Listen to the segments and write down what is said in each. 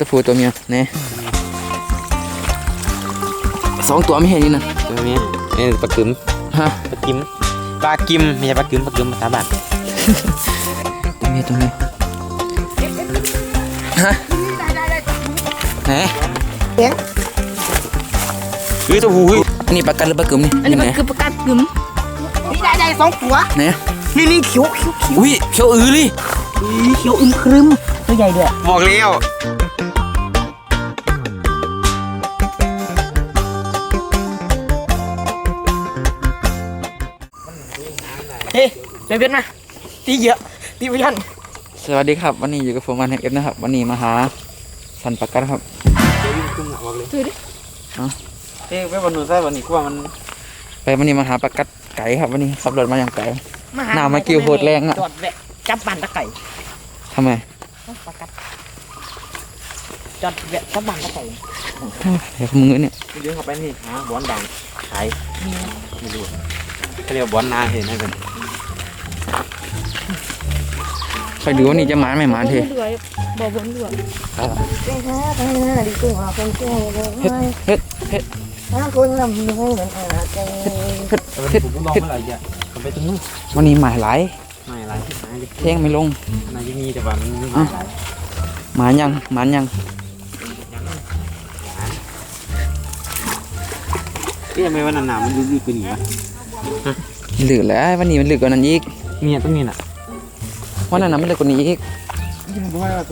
ตัวผู้ตัวเมียเนี่ยสองตัวไม่เห็นนี่นะตัวนี้เอ้ยปลากึมฮะปลากิมปลากิมไม่ใช่ปลากึมปลากึมภาษาบ้านตัวเมียตัวเมียฮะไหนเฮ้ยตัวผู้เฮ้ยอันนี้ปลากัดหรือปลากึมนี่อันนี้มันไหคือประกาศกึ๋มนี่ได้ได้สองตัวไหนนี่นี่เขียวเขียวเขียวอุ้ยเขียวอือเลยเขียวอึมครึมตัวใหญ่ด้วยบอกแล้ว เฮ้ยเบนมาตีเยอะตีพยันสวัสดีครับ วันนี้อยู่กับผมมันเอฟนะครับ วันนี้มาหาสันปลากัดครับซื้อดิเอ้ยไปวันนู้นใช่วันนี้กูว่ามันไปวันนี้มาหาปลากัดไก่ครับวันนี้ขับรถมาอย่างไก่มาหน้ามากิ้วโหดแรงอะจอดแวะจับบันตะไก่ทำไมประกาศจอดแวะจับบันตะไก่เดี๋ยวมึงเนี่ยเดี๋ยวเข้าไปนี่หาบอลดังขายไม่รู้เขาเรียกว่าบอลนาเห็นไหมเป็น ไปดูว่านี่จะหมาไม่หมาเทเดือยบ่บนเดือยเฮ็ดเฮ็ดเฮ็ดเฮ็ดผมลองเมื่อไหร่จะเขาไปตรงนู้นวันนี้หมาหลายไม่อะไรที่ไหนดิเท่งไม่ลงนายมีแต่ว่ามันไม่อะหมายังหมายังเอ๊ะทำไมวันนั้นหนามันลึกๆไปหนิวะเหลือแล้ววันนี้มันเหลือกว่านั้นอีกเนี่ยตรงนี้น่ะ วันนั้นน่ะมันเหลือกว่านี้อีก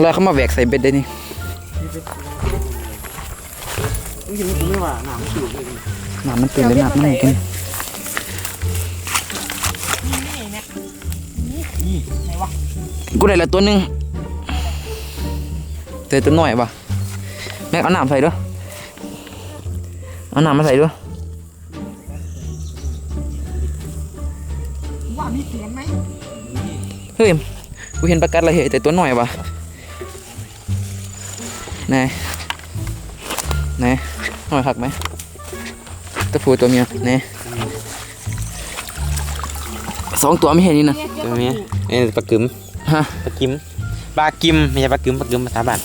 แล้วเขามาแหวกใส่เบ็ดได้นี่จริงๆผมไม่ว่าหนามันสูงเลยหนามันตื่นเลยหนามันกินกูได้ละตัวหนึงแต่ตัวน้อยป่ะแม็กเอาน้ำใส่ด้วยเอาน้ำมาใส่ด้วยว่ามีเสียงไหมเฮ้ย กูเห็นปลากัดอะไรเหยแต่ตัวน้อยป่ะไหนไหนน้อยหักไหมตัวผู้ตัวเมียไหนสองตัวไม่เห็นนี่นะตัวนี้เอ้ยปลากึมฮะปลากิมปลากิมไม่ใช่ปลากึมปลากึมภาษาบ้าน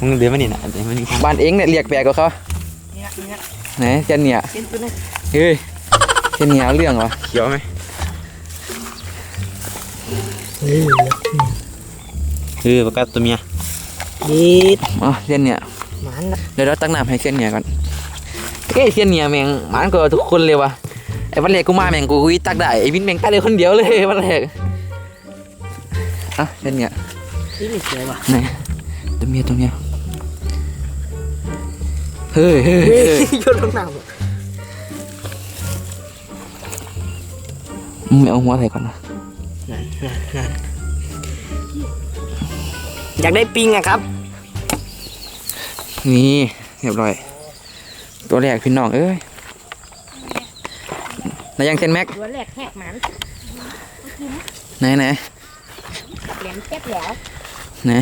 มึงเดี๋ยวมานี่นะเดี๋ยวมานี่บ้านเองเนี่ยเรียกแปลกกว่าเขาเนี่ยเนี่ยไหนเจนเนี่ยเป็นตัวนึงเฮ้ยเจนเนี่ยเอาเรื่องวะเขียวไหม เออปลากาตัวเมียดีดอ๋อเจนเนี่ยหมันนะเดี๋ยวเราตั้งน้ำให้เจนเนี่ยก่อนเอ้ยเจนเนี่ยแม่งหมันกว่าทุกคนเลยวะไอ้วันแรกกูมาแม่งกูวิตักได้ไอ้วินแม่งตักเลยคนเดียวเลยวันแรกอะเจนเนี่ยนี่มีเสียวะไหนตัวเมียตัวเมียเฮ้ยเฮ้ยเฮ้ยโยนลงน้ำมึงไม่เอาหัวใส่ก่อนนะ อยากได้ปิงอะครับ นี่เรียบร้อย ตัวแรกพี่น้องเอ้ยไหนายยังเซนแม็กตัวแรกแหกหมันไหนไหนแหลมแก๊บแล้วไหน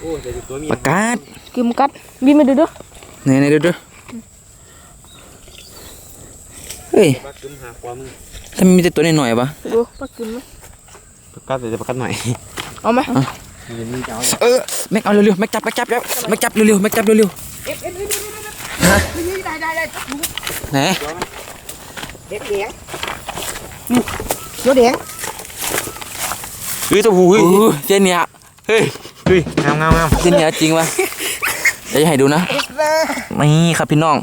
โอ้แต่ตัวเมียปากกาดกึมกัดบินมาดูดูไหนไหนดูดูเฮ้ย ปลากึมหาความมึงถ้ามีแต่ตัวน้อยๆปะดูปลากึมไหมปลากาแต่ปลากาหน่อยเอาไหมเดี๋ยวมึงจะเอาเออแม็กเอาเร็วๆแม็กจับแม็กจับแล้วแม็กจับเร็วๆแม็กจับเร็วเอ็ดเอ็ดเอ็ดได้ได้ได้ๆไหนเด็กแดงนี่ตัวแดงเฮ้ยตัวผู้โอ้เฮ้ยโหเจนเนี่ยเฮ้ยเฮ้ยงามงามงามเจนเนี่ยจริงปะเดี๋ยวจะให้ดูนะนี่ครับพี่น้อง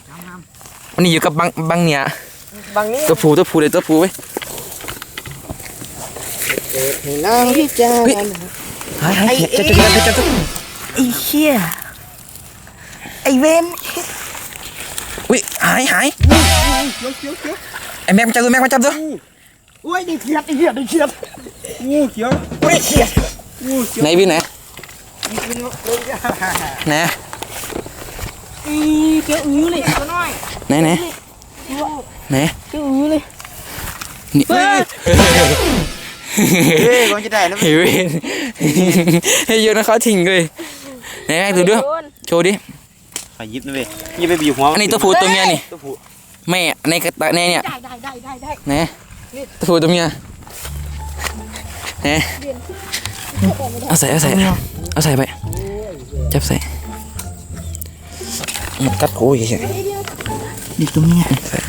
วันนี้อยู่กับบังบังเนี่ย บางนี้ตัวผู้ตัวผู้เลยตัวผู้เว้ยให้นางพี่จ้าหายหายจับจับจับจับจับไอ้เชี่ยไอ้เวนอุ้ยหายหายไอ้แม็กมาจับตัวแม็กมาจับตัวโอ้ยได้เฉียดได้เฉียดได้เฉียดงูเขียวโอ้ยเฉียดงูเขียวไหนพี่ไหนไหนอีเกี่ยวอื้อเลยตัวน้อยไหนไหน ไหนเกี่ยวอื้อเลยนี่เฮ้ยเฮ้ยก่อนจะได้นะเฮ้ยเว้ยให้โยนให้เขาทิ้งเลยไหนแม็กดูด้วยโชว์ดิขยิบนะเว้ยยิบไปบีบหัวอันนี้ตัวผู้ตัวเมียนี่ตัวผู้แม่ในกระตะในเนี่ยได้ได้ได้ได้ได้ไหนตัวผู้ตัวเมียไหนเอาใส่เอาใส่เอาใส่ไปจับใส่อืมกัดโอ้ยเฉย นี่ตัวเมียใส่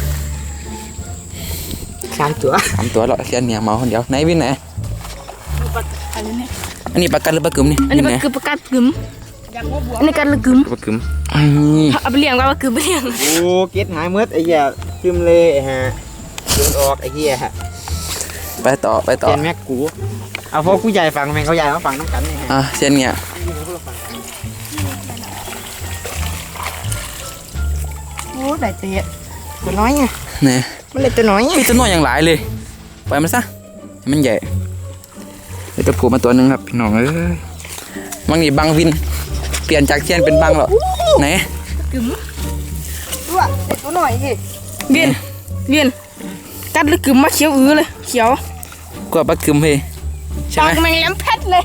สามตัวสามตัวหรอกเสียเนี่ยเมาคนเดียวไหนวินไหนอันนี้ปลากัดหรือปลากึมนี่อันนี้วิมันไหคือประกาศกึมอันนี้การละกึมปลากึมอันนี้เอาไปเลี้ยงว่าว่ากึมไปเลี้ยงโอ้เก็ตหายมืดไอ้เหี้ยซึมเลยไอ้ฮะโดนออกไอ้เหี้ยไปต่อไปต่อเจนแม็กกูเอาพวกกูใหญ่ฟังแม่งเขาใหญ่มาฟังน้ำกันนี่ฮะอะเสียเนี่ย โอ้ได้เตะตัวน้อยไงเนี่ยมันเลยตัวน้อยไงมีตัวน้อยอย่างหลายเลยปล่อยมันซะให้มันใหญ่เดี๋ยวจะผูกมาตัวหนึงครับพี่น้องเอ้ยบางนี่บางวิน เปลี่ยนจากเทียนเป็นบางหรอไหนตัวเด็กตัวน้อยสิเวียนเวียนกัดละกึมมาเขียวอื้อเลยเขียวกว่าปลากึมเฮ้ยใช่ปาไหมกแมงแหลมเพชรเลย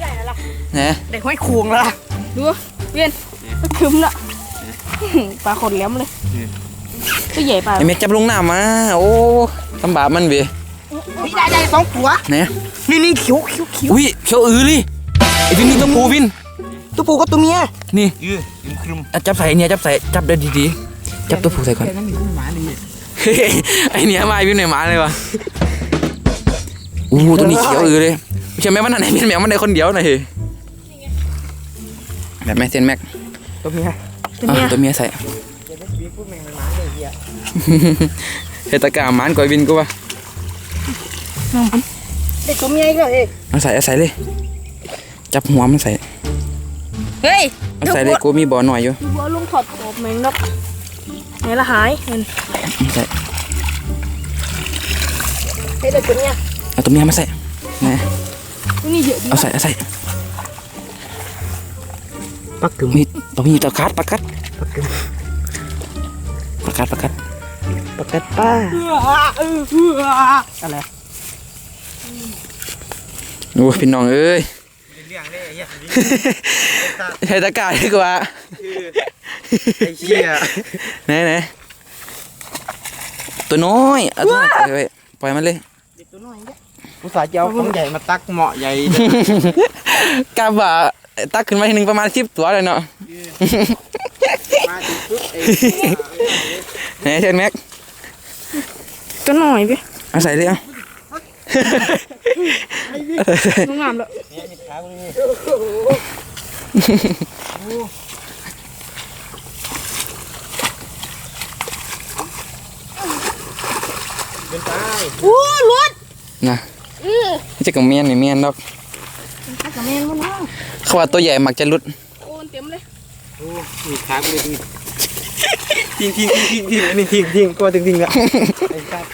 นะเด็กห้อยควงละดูเวียนละกึมน่ะปลาขนแหลมเลย ตัวใหญ่ปลาไอ้เม็กจับลงน้ำมา โอ้ลำบากมันเว้ยนี่ได้ได้สองตัวไหนนี่นี่เขียวเขียวเขียวอุ้ยเขียวอือเลยไอ้วินนี่ตัวปูวิน ตัวปูกับตัวเมีย นี่ยืดครึมอะจับใส่เนี่ยจับใส่จับได้ดีๆ จับตัวผู้ใส่ก่อนแต่นั่นมีคู่หมาเลยเฮ้ยไอ้เนี่ยมาไอ้วินไหนมาเลยวะอู้ตัวนี้เขียวอือเลยใช่ไหมมันไหนเป็นแมวมันในคนเดียวนะเฮ้ยแบบแม่เซนแม็กตัวเมียตัวเมียอะตัวเมียใส่ มีพูดแม่งมันมาเลยเหี้ยเฮตากามันก่อยวินกูวะเด็กตัวเมียอีกแล้วเอ้ยเอาใส่เอาใส่เลย จับหัวมันใส่เฮ้ยเอาใส่เลยกูมีบ่อหน่อยอยู่บัวลุงถอดขอบแมงนกไหนละหายเห็นใส่เฮ้ยเด็กตัวเมียเอาตัวเมียมาใส่นะนี่เยอะดีเอาใส่เอาใส่ปักกึมมีตัวมีตะกัดปลากัด ปลากัดปลากัดปกติป้าอะไรโอ้ยพี่น้องเอ้ยเรื่องเลยไอ้เหี้ยเฮตากาดีกว่าไอ้เหี้ยไหนไหนตัวน้อยเอาตัวน้อยปล่อยไว้ปล่อยมันเลยเด็กตัวน้อยเนี่ยกูสาจะเอาของใหญ่มาตักเหมาะใหญ่กาบ่า ตักขึ้นมาทีหนึ่งประมาณสิบตัวเลยเนาะมาถึงปุ๊บไอ้ไหนเชิญแม็กตัวหน่อยไปเอาใส่เลยเอางงามแล้วเนี่ยมีขากูนี่เป็นตายโอ้ลุดนะนี่จะกับเมียนนี่เมียนดอก กับแมงมันว่าเขาว่าตัวใหญ่มักจะหลุดโอนเต็มเลยโอ้มีขากูเลยทิ้งทิ้งทิ้งทิ้งทิ้งอันนี้ทิ้งทิ้งก็ทิ้งทิ้งแล้วไอ้สัตว์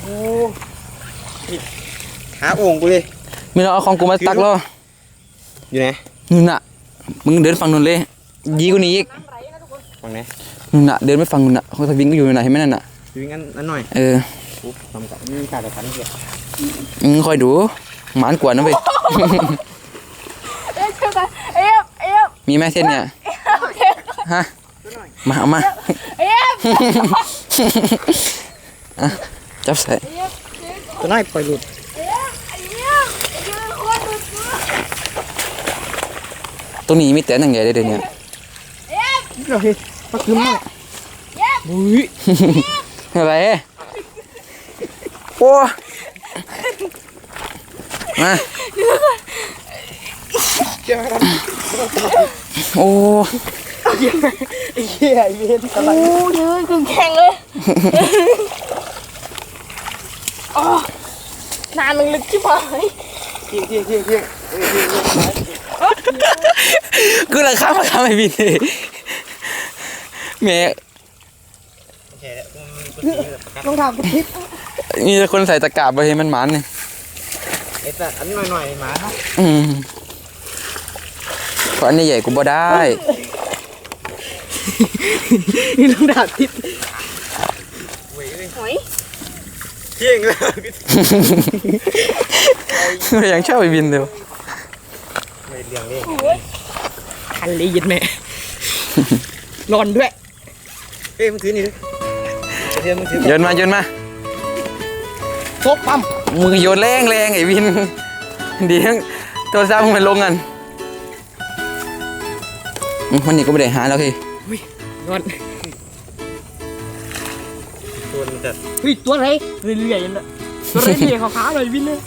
โอ้นี่หาโอ่งกูเลยมีเราเอาของกูมาตักแล้วอยู่ไหนนู่นน่ะ มึงเดินฝั่งนู้นเลยยีกว่านี้อีกฝั่งไหนนู่นน่ะเดินไปฝั่งนู้นน่ะของสวิงก็อยู่ไหนเห็นไหมนั่นน่ะอยู่งั้นอันหน่อยเออปุ๊บทำกับมีขาดแต่พันเดียวมึงคอยดู หมานกว่านะเว้ยเอ๊ะเจ้ากันเอ๊ะเอ๊ะมีแม่เส้นเนี่ยฮะมาเอามาเอ๊ะอะจับใส่ตัวน้อยปล่อยหลุดอันเนี้ยยืนโคตรดุดตรงนี้มีแต่หนังใหญ่เลยเดี๋ยวนี้เราเฮ้ยปักคือมากอุ้ยอะไรโอ้ มาเจ้าครับโอ้ไอ้เหี้ยไอ้เวรอะไรโอ้ยืนกึ่งแข็งเลยอ๋อนานมันลึกชิบหายทิ้งทิ้งทิ้งทิ้งกูราคามาทำไมพี่นี่แม่รองเท้ากูทิพย์มีแต่คนใส่ตะกร้าไปเห็นมันหมันเนี่ย ไอ้สัตว์อันหน่อยหน่อยหมาเนาะอืมเพราะอันนี้ใหญ่กูบ่ได้ นี่รองเท้าทิพย์หอยทิ้งเลยยังชอบไปบินเดียวไม่เลี้ยงเลยทันเลยยิดแม่ร้อนด้วยเอ้ยมึงถือนี่ดิเทียมมึงถือ โยนมาโยนมาโซบปั๊มมือโยนแรงแรงไอ้วินดีทั้งโทรศัพท์มันลงกันอืมวันนี้ก็ไม่ได้หาแล้วพี่งอนตัวนี้แต่เฮ้ยตัวอะไรเรื่อยๆนั่นตัวนี้เนี่ยขาวๆเลยวินเลย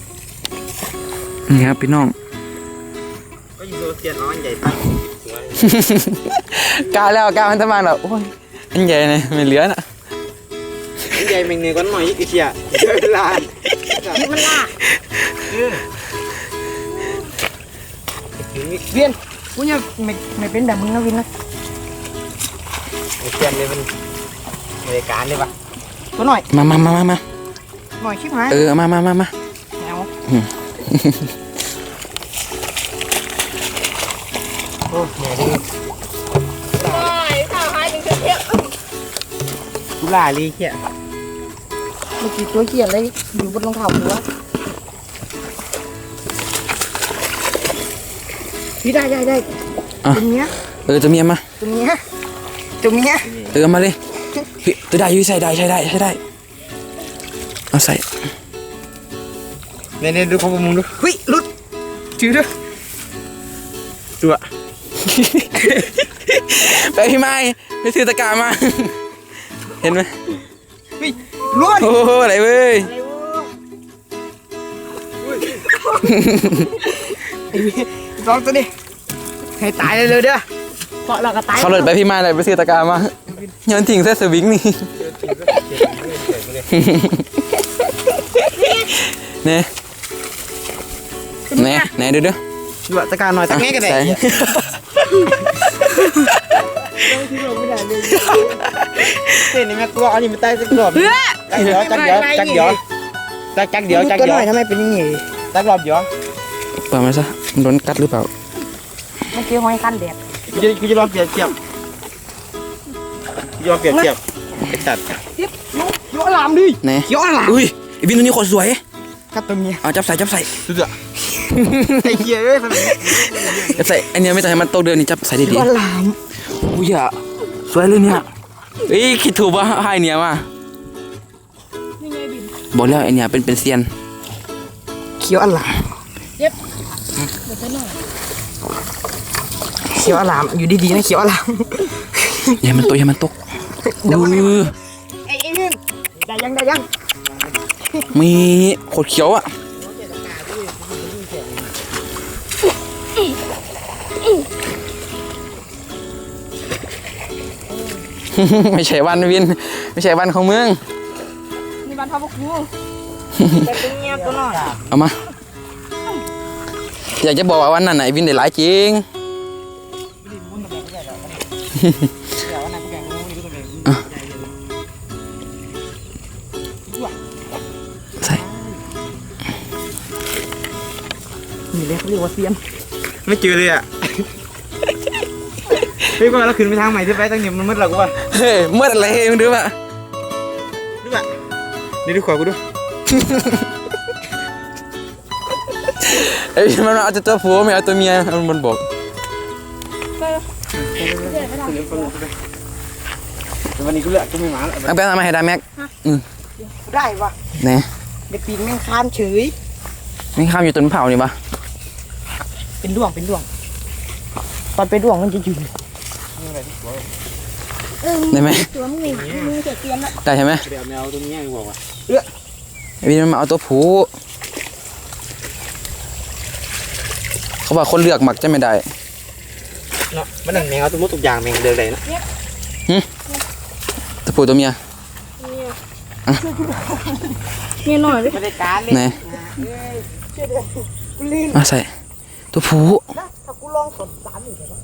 นี่ครับพี่น้องก็อยู่โซเชียลน้อยใหญ่ไปสวยกล้าแล้วกล้ามันทำไมแบบโอ้ยอันใหญ่เลยไม่เหลือน่ะ ใหญ่แมงเนื้อก้อนหน่อยอีกเชียเวลานี่มันล่าเวียนกูยังไม่ไม่เป็นแบบมึงนะวินนะเชียนเลยมันบริการเลยปะตัวหน่อยมามามามามาหน่อยชิบหายเออมามามามาแนวโอ้แม่ดิใช่ข้าวหายเป็นเทียวกุลาลีเชียเมื่อกี้ตัวเกียร์เลยอยู่บนรองเท้าหัวพี่ได้ได้ได้ตัวเนี้ยเออตัวเมียมา ตัวเนี้ยตัวเนี้ยเออมาเลยเฮ้ยตัวได้อยุ้ยใส่ได้ใช่ได้ใช่ได้ เอาใส่ เนี่ยเนี่ยดูของมึงดูเฮ้ยหลุดจืดด้วยตัว ไปพี่ไม้ไปซื้อตะกร้ามา เห็นไหม ล้วนโอ้โหอะไรเว้ยลองตัวนี้ให้ตายเลยเลยเด้อเพราะเราก็ตายเขาเลยไปพี่ไม้เลยไปซื้อตะกร้ามาย้อนทิ้งเส้นสวิงนี่เนี่ยเนี่ยไหนดูดูดูตะการหน่อยตะแง่กันเลยใส่ เต้นนี่แม่กลัวอันนี้มันตายสักรอบจักเดียวจักเดียวจักเดียวจักจักตัวเดีหยวน่อยทำไมเป็นอย่างงี้จักรอบเดียวเปิดมาซะมันโดนกัดหรือเปล่าเมื่อกี้ห้อยคันแดดกูจะกูจะลองเปรียบเทียบกูจะลองเปรียบเทียบไอ้สัตว์ย้อนลามดิไหนย้อนลามอุ้ยไอวินตัวนี้โคตรสวยครับตัวเมียเอาจับใส่จับใส่ดูเถอะไอ้เหี้ยเอ้ยมันจับใส่อันเนี้ยไม่ต้องให้มันโตเดือนนี่จับใส่ดีย้อนลามๆ อุ้ยอะสวยเลยเนี่ยเอ้ยคิดถูกว่าให้เนี่ยมานี่ไงบินบอกแล้วไอเนี่ยเป็นเป็นเซียนเขียวอลามเดี๋ยวจะหน่อยเขียวอลามอยู่ดีๆนะเขียวอลามอย่ามันโตอย่ามันตกอือไอ้ไอ้นี่ได้ยังได้ยังมีโคตรเขียวอะ ไม่ใช่วันวิน ไม่ใช่วันของเมืองนี่บ้านพ่อพวกกูแต่ตัวเมียตัวน้อยเอามา อยากจะบอกว่าวันนั้นไหนะไอ้วินได้หลายจริงใส่นี่เลยเขาเรียกว่าเซียน ไม่เจอเลยอะเฮ้ยว่าเราขึ้นไปทางใหม่ที่ไปตั้งเนี่ยมันมืดเรากูป่ะเฮ้ยเมื่ออะไรมึงดูป่ะดูป่ะนี่ดูขวากูดูไอ้วินมันเอาแต่ตัวผัวไม่เอาตัวเมียมันมันบอกวันนี้กูเลือกกูไม่มาแล้วเอาไปเอามาให้ดาแม็กได้ปะไหนเด็กปีกแม่งคานเฉยไม่ข้ามอยู่ต้นเผานี่ปะเป็นดวงเป็นดวงตอนเป็นดวงมันจะอยู่ ได้ไหมตัวมึงนี่มึงเจ็บเตียนละได้ใช่ไหมเดี๋ยวแมวตัวนี้บอกว่าไอ้วินมันมาเอาตัวผูเขาบอกคนเลือกหมักจะไม่ได้เนาะมันนั่นแมวตัวมุดตุกอย่างแมงเดินเลยนะตัวผู้ตัวเมียนี่หน่อยดิไม่ได้การเลยไหนกูลีนมาใส่ตัวผูนะถ้ากูลองสดสามอีกแล้ว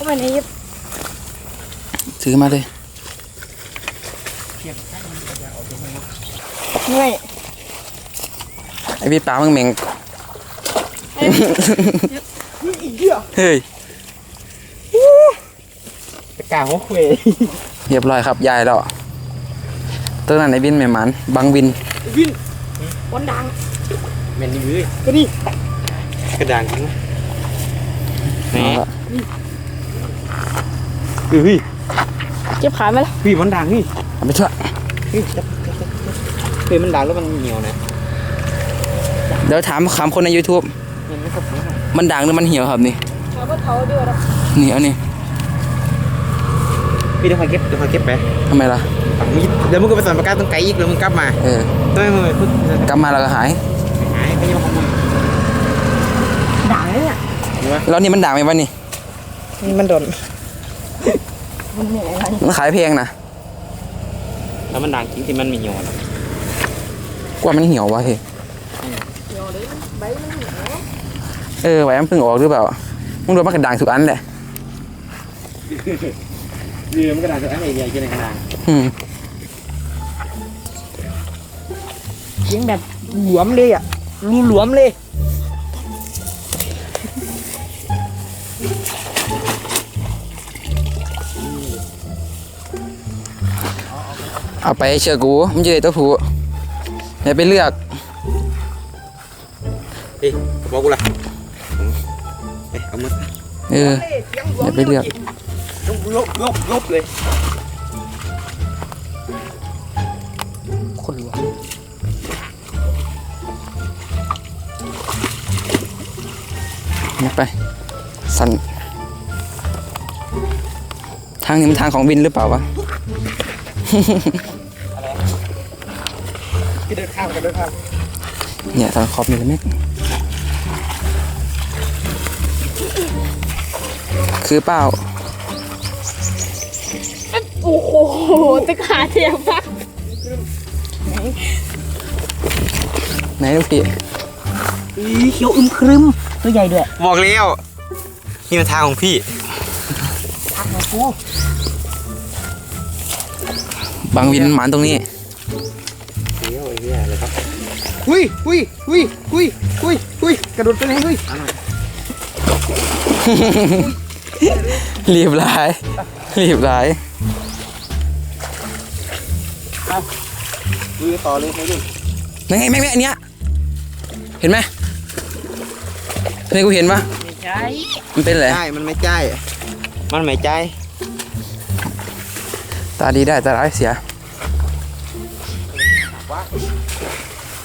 เข้าไปในยิบซื้อมาเลยเหนื่อยไอ้พี่ปลามึงเหม่งเฮ้ยตะกาหัวเขวเรียบร้อยครับยายแล้วตัวนั้นไอ้วินไม่หมันบังวินคนดังแมนนี่เว้ยก็นี่กระดานจริงแหม เอาละเฮ้ยเจ็บขาไหมล่ะพี่มันดังนี่เอาไปช่วยเฮ้ยจับจับจับคือมันดังแล้วมันเหนียวนะเดี๋ยวถามคำคนใน YouTube มันไม่ครับมันด่างหรือมันเหี่ยวครับนี่เอาไปเผาดีกว่าเนาะนี่เอานี่พี่เดี๋ยวคอยเก็บเดี๋ยวคอยเก็บไปทำไมล่ะเดี๋ยวมึงก็ไปสอนประกาศตรงไกลอีกแล้วมึงกลับมาเออต้องให้มึงไปพึ่งกลับมาแล้วก็หายหายไปยังของมึงด่างเลยเนี่ยแล้วนี่มันด่างไหมวะนี่นี่มันโดนมัน เหนื่อยอะไรมันขายแพงนะแล้วมันดังจริงที่มันมีเหนียวนะกว่ามันเหี่ยววะเฮ้ยเออไว้มันเพิ่งออกหรือเปล่ามึงดูมันกระด่างทุกอันแหละเรือมันกระดาษตัวอันใหญ่ๆจะในกระดาษอืมเสียงแบบหลวมเลยอะรูหลวมเลย เอาไปเชื่อกูมันจะได้ตัวผู้อย่าไปเลือกเฮ้ยบอกกูละเอ้ยเอามือเอออย่าไปเลือกลบลบลบลบเลยคนหลวมนะไปสันทางนี้มันทางของวินหรือเปล่าวะ พี่เดินข้ามกันเดินข้ามเนี่ยทางขอบนี่เลยแม็กคือเปล่า โอ้โหตะขาเทียมปะไหนลูกพี่อีเขียวอึมครึมตัวใหญ่ด้วยบอกแล้วนี่มันทางของพี่ทักมากูบางวินหมานตรงนี้ หุยหุยหุยหุยหุยหุยกระโดดไปไหนหุยรีบร้ายรีบร้ายดูต่อเลยไม่ดูนั่นไงแม่งแม่งอันเนี้ยเห็นไหมทำไมกูเห็นปะไม่ใช่มันเป็นอะไรใช่มันไม่ใช่มันไม่ใช่ตาดีได้ตาร้ายเสีย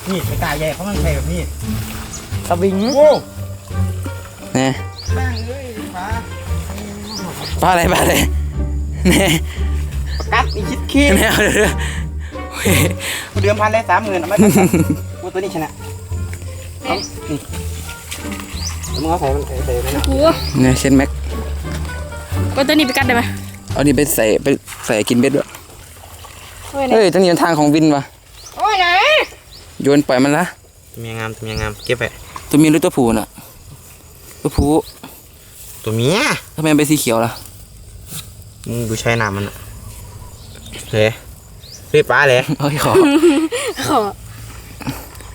นี่ไม่กล้าใหญ่เพราะมันใช่แบบนี้สวิงโอ้เนี่ยแม่งเอ้ยฟ้าปลาอะไรปลาอะไรเนี่ยประกัดอีคิดขี้แม่เอาเดี๋ยวเฮ้ยกูเดือมพันได้สามหมื่นเอาไม่ต้องกูตัวนี้ชนะเอานี่แล้วมึงเอาใส่มันใส่ใส่ไปนะกูเนี่ยเช่นแม็กก็ตัวนี้ไปกัดได้ไหมเอานี่ไปใส่ไปใส่กินเบ็ดด้วยโอ้ยไหนเฮ้ยตรงนี้มันทางของวินวะโอ้ยไหน โยนปล่อยมันละตัวเมียงามตัวเมียงามเก็บไปตัวเมียหรือตัวผู้น่ะ ตัวผู้ตัวเมียทำไมมันเป็นสีเขียวล่ะมึงดูใช้น้ำมันอะเฮ้ยเฮ้ยปลาเลยเฮ้ยขอ ขอ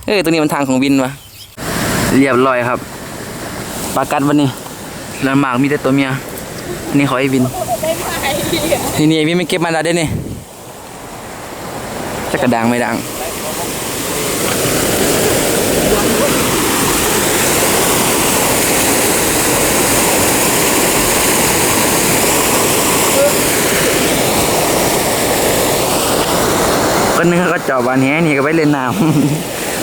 เฮ้ยตัวนี้มันทางของวินวะเรียบร้อยครับปลากัดวันนี้แล้วหมากมีแต่ตัวเมียอันนี่ขอไอ้วินนี่นี่ไอ้วินไม่เก็บมาแล้วได้นี่จะกระดังไม่ดัง คนนึงเขาก็จอบบานแหนี่ก็ไปเล่นน้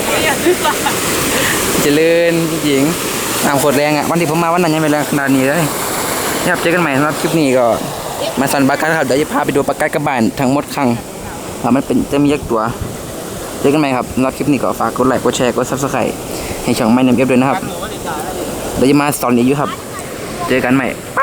ำเจริญหญิงน้ำโคตรแรงอะวันที่ผมมาวันนั้นยังไม่แรงขนาดนี้เลยครับเจอกันใหม่สำหรับคลิปนี้ก็ มาสันปลากัดครับเดี๋ยวจะพาไปดูปลากัดกระบานทั้งหมดครั้งว่ามันเป็นจะมียักษ์ตัวเจอกันใหม่ครับสำหรับคลิปนี้ก็ฝากกดไลค์กดแชร์กดซับสไครต์ให้ช่องไม่นำเก็บด้วยนะครับเดี๋ยวจะมาสอนอีกอยู่ครับ เจอกันใหม่ไป